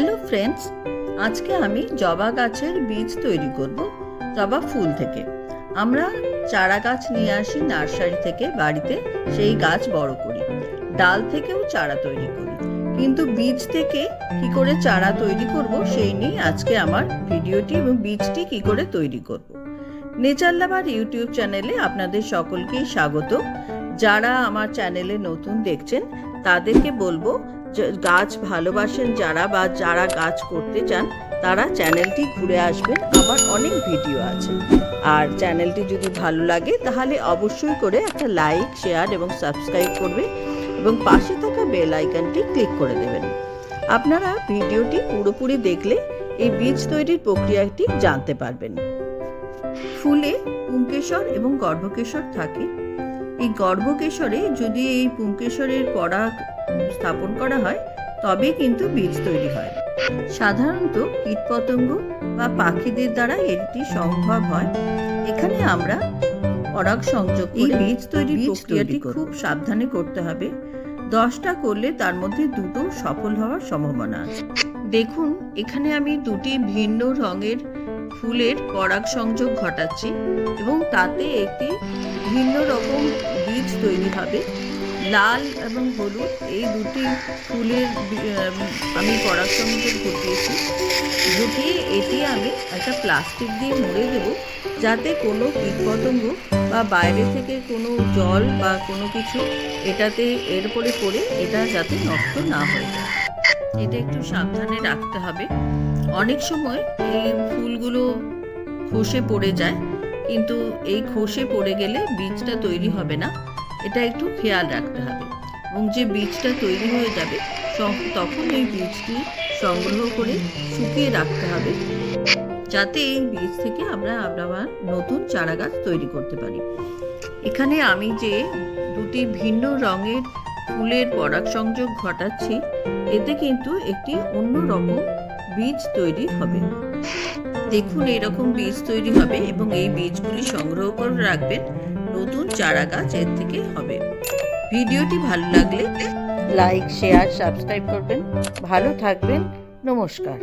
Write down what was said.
Hello friends আজকে আমি জবা গাছের বীজ তৈরি করব, জবা ফুল থেকে। আমরা চারা গাছ নিয়ে আসি নার্সারি থেকে, বাড়িতে সেই গাছ বড় করি। ডাল থেকেও চারা তৈরি করি। কিন্তু বীজ থেকে কি করে চারা তৈরি করব, সেই নিয়ে আজকে আমার ভিডিওটি এবং বীজটি কি করে তৈরি করব। নেচার লাভার ইউটিউব চ্যানেলে আপনাদের সকলকেই স্বাগত। যারা আমার চ্যানেলে নতুন দেখছেন, তাদেরকে বলব গাছ ভালোবাসেন যারা বা যারা গাছ করতে চান, তারা চ্যানেলটি ঘুরে আসবেন। আমার অনেক ভিডিও আছে। আর চ্যানেলটি যদি ভালো লাগে, তাহলে অবশ্যই করে একটা লাইক, শেয়ার এবং সাবস্ক্রাইব করবে এবং পাশে থাকা বেল আইকনটি ক্লিক করে দেবেন। আপনারা ভিডিওটি পুরোপুরি দেখলে এই বীজ তৈরির প্রক্রিয়াটি জানতে পারবেন। ফুলে পুংকেশর এবং গর্ভকেশ্বর থাকে। এই গর্ভকেশরে যদি এই পুংকেশরের পরাগ স্থাপন করা হয় তবে কিন্তু বীজ তৈরি হয়। সাধারণত কীটপতঙ্গ বা পাখিদের দ্বারা এটি সম্ভব হয়। এখানে আমরা পরাগ সংযোগ এই বীজ তৈরি প্রক্রিয়াটি খুব সাবধানে করতে হবে। দশটা করলে তার মধ্যে দুটো সফল হওয়ার সম্ভাবনা আছে। দেখুন এখানে আমি দুটি ভিন্ন রঙের ফুলের পরাগ সংযোগ ঘটাচ্ছি এবং তাতে একটি ভিন্ন রকম বীজ তৈরি হবে। লাল এবং হলুদ, এই দুটি ফুলের আমি পরাগ সংযোগ ঘটিয়েছি। ঘটিয়ে এটি আমি একটা প্লাস্টিক দিয়ে মুড়ে দেব যাতে কোনো কীটপতঙ্গ বা বাইরে থেকে কোনো জল বা কোনো কিছু এটাতে এর উপরে পড়ে, এটা যাতে নষ্ট না হয়ে যায়। এটা একটু সাবধানে রাখতে হবে। অনেক সময় এই ফুলগুলো খসে পড়ে যায়, কিন্তু এই খসে পড়ে গেলে বীজটা তৈরি হবে না। এটা একটু খেয়াল রাখতে হবে। এবং যে বীজটা তৈরি হয়ে যাবে তখন এই বীজটি সংগ্রহ করে শুকিয়ে রাখতে হবে। যাতে এই বীজ থেকে আমরা আবার নতুন চারা গাছ তৈরি করতে পারি। এখানে আমি যে দুটি ভিন্ন রঙের ফুলের পরাগ সংযোগ ঘটাচ্ছি, এতে কিন্তু একটি অন্য রকম বীজ তৈরি হবে। দেখুন এরকম বীজ তৈরি হবে এবং এই বীজগুলি সংগ্রহ করে রাখবেন, নতুন চারা গাছ এর থেকে হবে। ভিডিওটি ভালো লাগলে লাইক, শেয়ার, সাবস্ক্রাইব করবেন। ভালো থাকবেন, নমস্কার।